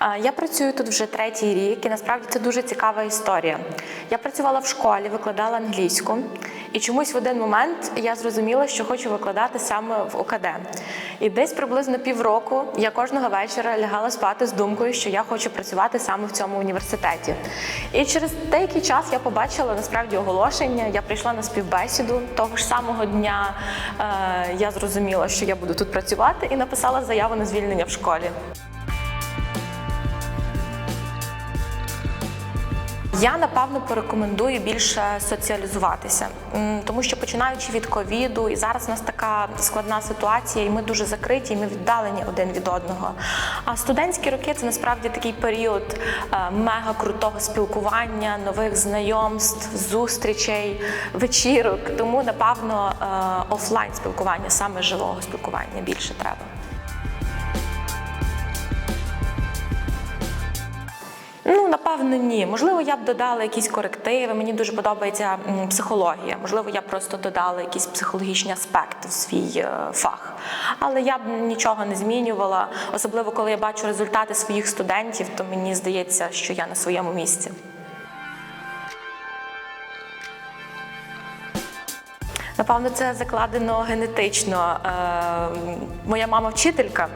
Я працюю тут вже третій рік, і насправді це дуже цікава історія. Я працювала в школі, викладала англійську, і чомусь в один момент я зрозуміла, що хочу викладати саме в ОКД. І десь приблизно півроку я кожного вечора лягала спати з думкою, що я хочу працювати саме в цьому університеті. І через деякий час я побачила насправді оголошення. Я прийшла на співбесіду. Того ж самого дня е, я зрозуміла, що я буду тут працювати, і написала заяву на звільнення в школі. Я напевно порекомендую більше соціалізуватися, тому що починаючи від ковіду, і зараз у нас така складна ситуація, і ми дуже закриті, і ми віддалені один від одного. А студентські роки це насправді такий період е, мега крутого спілкування, нових знайомств, зустрічей, вечірок. Тому напевно е, офлайн спілкування, саме живого спілкування більше треба. Напевно, ні. Можливо, я б додала якісь корективи. Мені дуже подобається психологія. Можливо, я просто додала якісь психологічні аспекти в свій е, фах. Але я б нічого не змінювала. Особливо, коли я бачу результати своїх студентів, то мені здається, що я на своєму місці. Напевно, це закладено генетично. Е, Моя мама вчителька.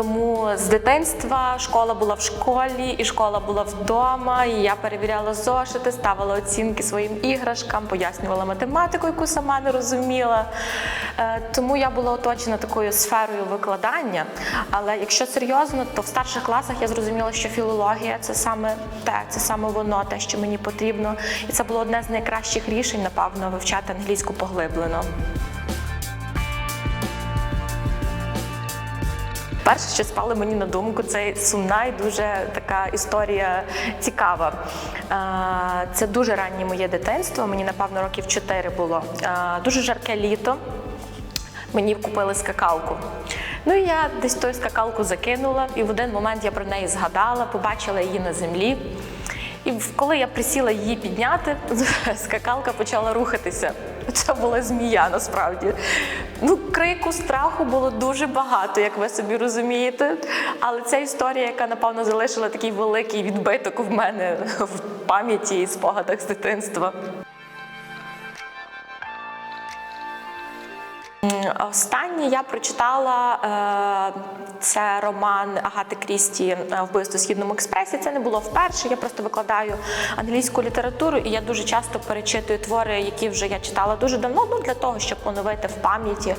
Тому з дитинства школа була в школі, і школа була вдома. І я перевіряла зошити, ставила оцінки своїм іграшкам, пояснювала математику, яку сама не розуміла. Е, Тому я була оточена такою сферою викладання. Але якщо серйозно, то в старших класах я зрозуміла, що філологія це саме те, це саме воно, те, що мені потрібно. І це було одне з найкращих рішень, напевно, вивчати англійську поглиблено. Перше, що спало мені на думку, це сумна і дуже така історія цікава. Е, Це дуже раннє моє дитинство. Мені напевно років 4 було. Е, Дуже жарке літо. Мені купили скакалку. Ну і я десь ту скакалку закинула, і в один момент я про неї згадала, побачила її на землі. І коли я присіла її підняти, скакалка почала рухатися. Це була змія насправді. Ну, крику, страху було дуже багато, як ви собі розумієте. Але ця історія, яка напевно залишила такий великий відбиток в мене в пам'яті і спогадах з дитинства. Останнє я прочитала е, це роман Агати Крісті е, Вбивство в східному експресі. Це не було вперше. Я просто викладаю англійську літературу, і я дуже часто перечитую твори, які вже я читала дуже давно. Ну для того, щоб поновити в пам'яті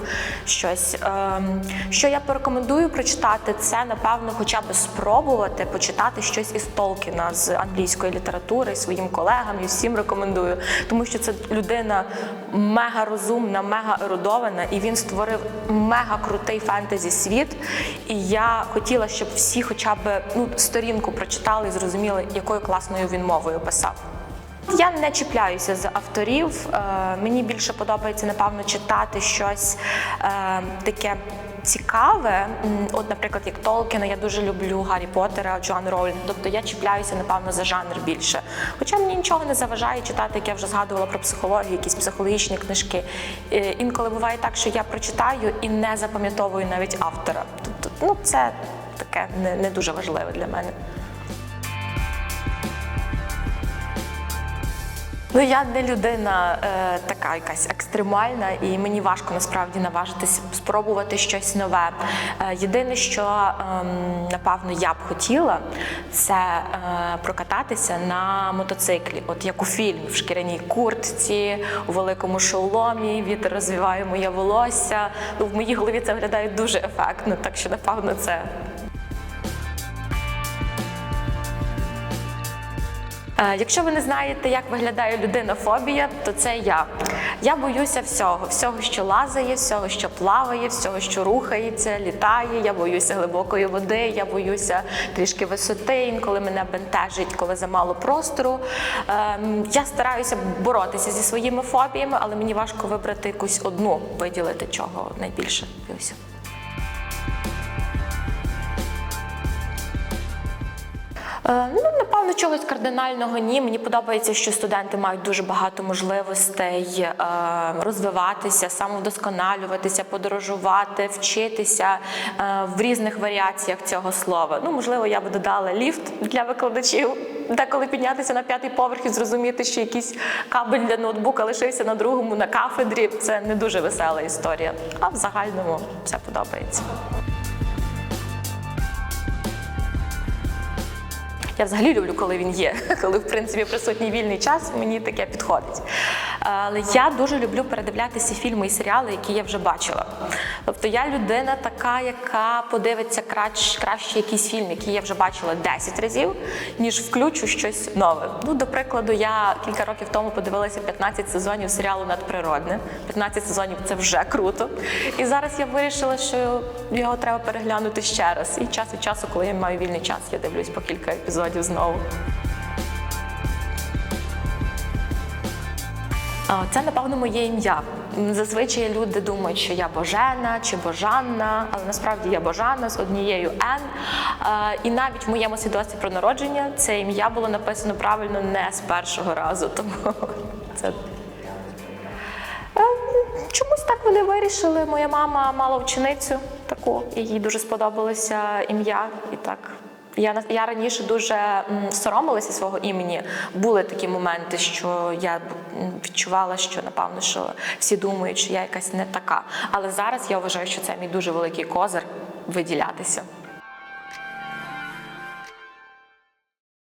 щось. Е, що я порекомендую прочитати, це напевно, хоча б спробувати почитати щось із Толкіна з англійської літератури своїм колегам і всім рекомендую, тому що це людина мега розумна, мега ерудована, і він створив мега крутий фентезі світ. І я хотіла, щоб всі, хоча б ну, сторінку прочитали і зрозуміли, якою класною він мовою писав. Я не чіпляюся з авторів. Е, мені більше подобається, напевно, читати щось е, таке. Цікаве, от, наприклад, як Толкіна, я дуже люблю Гаррі Поттера, Джоан Роулінг. Тобто я чіпляюся, напевно, за жанр більше. Хоча мені нічого не заважає читати, як я вже згадувала про психологію, якісь психологічні книжки. Е, Інколи буває так, що я прочитаю і не запам'ятовую навіть автора. Тобто, ну це таке не, не дуже важливе для мене. Ну, я не людина е, така якась екстремальна, і мені важко насправді наважитися спробувати щось нове. Е, єдине, що ем, напевно я б хотіла, це е, прокататися на мотоциклі, от як у фільмі в шкіряній куртці, у великому шоломі, вітер розвіває моє волосся. Ну, в моїй голові це виглядає дуже ефектно, так що напевно це Якщо ви не знаєте, як виглядає людина-фобія, то це я. Я боюся всього, всього, що лазає, всього, що плаває, всього, що рухається, літає. Я боюся глибокої води, я боюся трішки висоти, інколи мене бентежить, коли замало простору. Ем, Я стараюся боротися зі своїми фобіями, але мені важко вибрати якусь одну, виділити чого найбільше боюся. Ну, напевно, чогось кардинального ні. Мені подобається, що студенти мають дуже багато можливостей е, розвиватися, самовдосконалюватися, подорожувати, вчитися е, в різних варіаціях цього слова. Ну, можливо, я би додала ліфт для викладачів, деколи піднятися на п'ятий поверх і зрозуміти, що якийсь кабель для ноутбука лишився на другому на кафедрі. Це не дуже весела історія. А в загальному все подобається. Я взагалі люблю, коли він є, коли в принципі присутній вільний час, мені таке підходить. Але я дуже люблю передивлятися фільми і серіали, які я вже бачила. Тобто я людина така, яка подивиться краще, краще якийсь фільм, який я вже бачила 10 разів, ніж включу щось нове. Ну, до прикладу, я кілька років тому подивилася 15 сезонів серіалу Надприродне. 15 сезонів це вже круто. І зараз я вирішила, що його треба переглянути ще раз. І час від часу, коли я маю вільний час, я дивлюсь по кілька епізодів знову. Це, напевно, моє ім'я. Зазвичай люди думають, що я Божена чи Божанна, але насправді я Божана з однією Н. І навіть в моєму свідоцтві про народження це ім'я було написано правильно не з першого разу. Тому це Е, Чомусь так вони вирішили. Моя мама мала ученицю таку, і їй дуже сподобалося ім'я. І так я я раніше дуже соромилася свого імені. Були такі моменти, що я відчувала, що напевно, що всі думають, що я якась не така. Але зараз я вважаю, що це мій дуже великий козир виділятися.